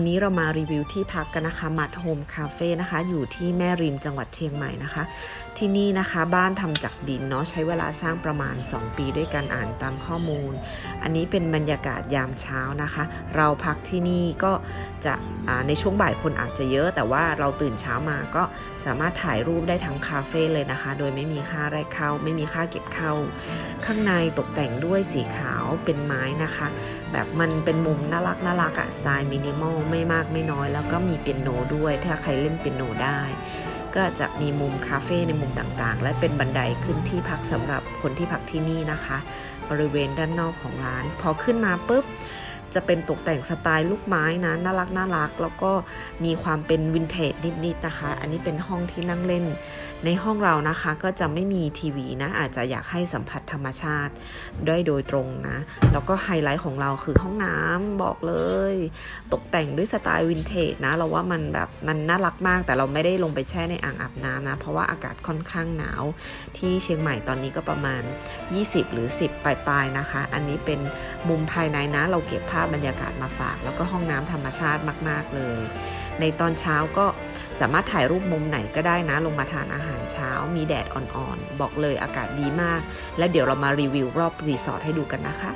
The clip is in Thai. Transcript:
ันนี้เรามารีวิวที่พักกันนะคะมัดโฮมคาเฟ่นะคะ อยู่ที่แม่ริมจังหวัดเชียงใหม่นะคะ ที่นี่นะคะบ้านทำจากดินเนาะใช้เวลาสร้างประมาณ 2 ปีด้วยการอ่านตามข้อมูล อันนี้เป็นบรรยากาศยามเช้านะคะ เราพักที่นี่ก็จะในช่วงบ่ายคนอาจจะเยอะ แต่ว่าเราตื่นเช้ามาก็สามารถถ่ายรูปได้ทั้งคาเฟ่เลยนะคะ โดยไม่มีค่าแรกเข้า ไม่มีค่าเก็บเข้า ข้างในตกแต่งด้วยสีขาวเป็นไม้นะคะ แบบมันเป็นมุมน่ารักน่ารักอะสไตล์มินิมอลไม่มากไม่น้อย แล้วก็มีเปียโนด้วย ถ้าใครเล่นเปียโนได้ ก็จะมีมุมคาเฟ่ในมุมต่างๆ และเป็นบันไดขึ้นที่พักสำหรับคนที่พักที่นี่นะคะ บริเวณด้านนอกของร้าน พอขึ้นมาปุ๊บ จะเป็นตกแต่งสไตล์ลูกไม้นะน่ารักน่ารัก แล้วก็มีความเป็นวินเทจนิดๆนะคะ อันนี้เป็นห้องที่นั่งเล่น ในห้องเรานะคะก็จะไม่มีทีวีนะ อาจจะอยากให้สัมผัสธรรมชาติด้วยโดยตรงนะ แล้วก็ไฮไลท์ของเราคือห้องน้ำบอกเลย ตกแต่งด้วยสไตล์วินเทจนะ เราว่ามันแบบมันน่ารักมากแต่เราไม่ได้ลงไปแช่ในอ่างอาบน้ำนะ เพราะว่าอากาศค่อนข้างหนาว ที่เชียงใหม่ตอนนี้ก็ประมาณ 20 หรือ 10ปลายๆนะคะ อันนี้เป็นมุมภายในนะเราเก็บภาพบรรยากาศมาฝาก แล้วก็ห้องน้ำธรรมชาติมาก ๆ เลย ในตอนเช้าก็สามารถถ่ายรูปมุมไหนก็ได้นะ ลงมาทานอาหารเช้า มีแดดอ่อน ๆ บอกเลยอากาศดีมาก แล้วเดี๋ยวเรามารีวิวรอบรีสอร์ทให้ดูกันนะคะ